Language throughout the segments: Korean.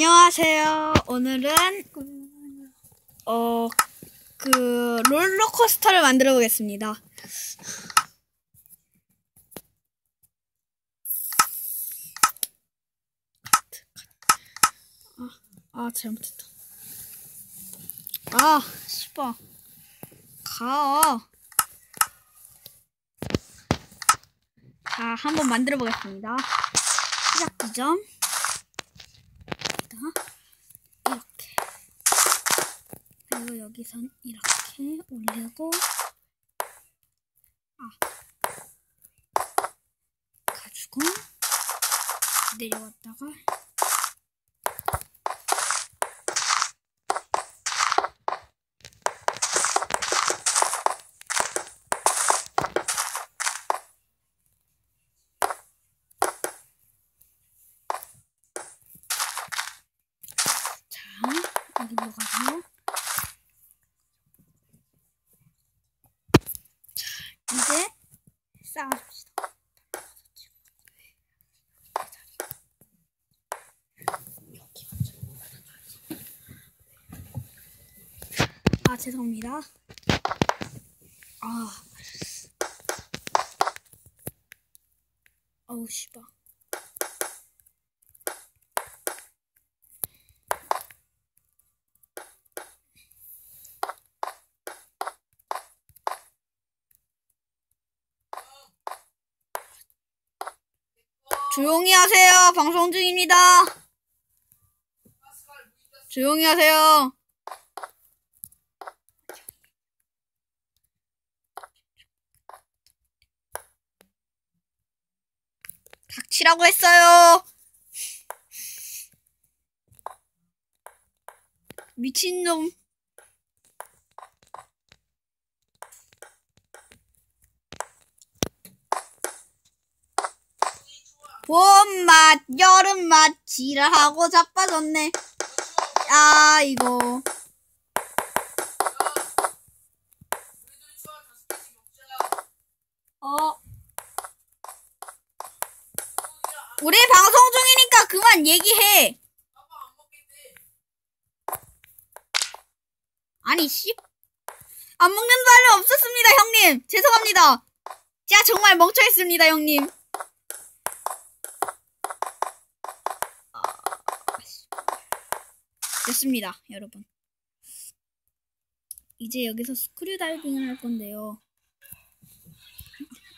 안녕하세요. 오늘은 어 그 롤러코스터를 만들어 보겠습니다. 아, 아 잘못했다. 아, 씨발. 가. 자, 한번 만들어 보겠습니다. 시작 지점. 이렇게. 그리고 여기선 이렇게 올리고, 아. 가지고, 내려왔다가, 자, 여기로 가서, 자, 이제 쌓아줍시다. 아, 죄송합니다. 아. 어우, 씨발. 조용히 하세요. 방송 중입니다. 조용히 하세요. 닥치라고 했어요. 미친놈. 봄맛, 여름맛, 지랄하고 자빠졌네. 아, 이거. 어. 우리 방송 중이니까 그만 얘기해. 아니, 씨. 안 먹는 사람 없었습니다, 형님. 죄송합니다. 제가 정말 멍청했습니다, 형님. 됐습니다, 여러분. 이제 여기서 스크류 다이빙을 할 건데요.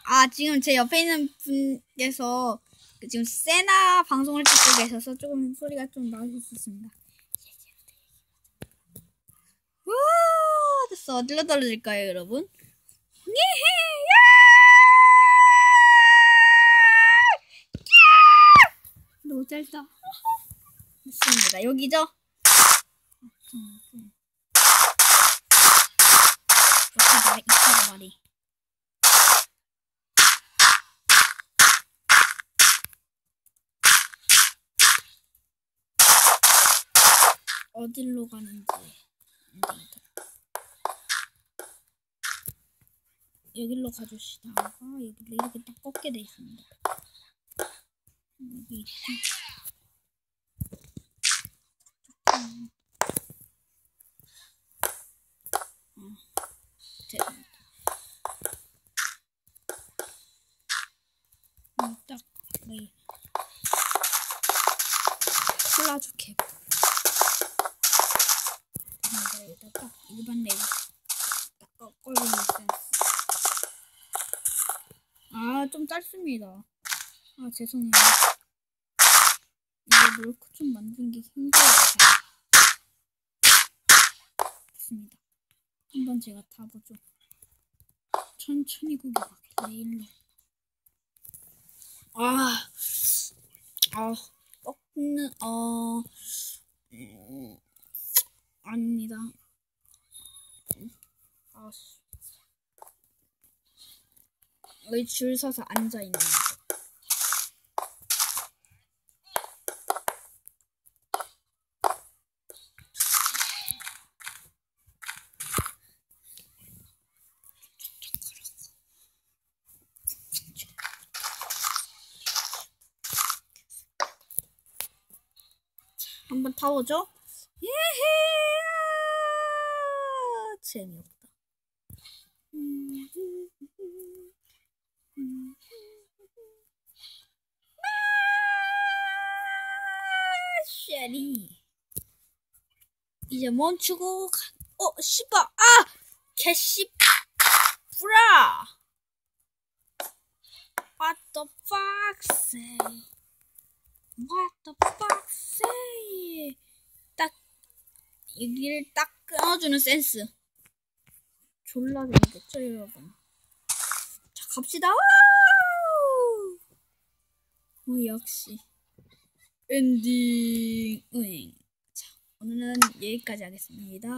아, 지금 제 옆에 있는 분께서 그 지금 세나 방송을 찍고 계셔서 조금 소리가 좀 나실 수 있습니다. 우 됐어. 어디로 떨어질까요, 여러분? 야! 너무 짧다. 됐습니다. 여기죠? 여기다가 이차가 말이. 어디로 가는지 안 되겠다. 여기로 가주시다가 여기를 이렇게 딱 꺾게 돼 있습니다. 여기 있다. 음. 어, 음, 딱 여기 플라주 캡. 근데 일단 딱 일반 레일 딱 꺾어주는 센스. 아, 좀 짧습니다. 아, 죄송해요. 이거 롤코 좀 만드는 게 힘들어서. 됐습니다. 한번 제가 타보죠. 천천히 구겨 레일로. 아, 아, 꺾는, 어, 음, 아닙니다. 아, 여기 줄 서서 앉아 있는 거. 한번 타보죠. 예헤! 재미없다. 쉐리. 이제 멈추고, 가... 어, 씨발, 아! 개씨, 브라! What the fuck say? What the fuck say? 딱, 여기를 딱 끊어주는 센스. 졸라 재밌겠죠, 여러분? 자, 갑시다! 어, 역시. 엔딩, 응. 자, 오늘은 여기까지 하겠습니다.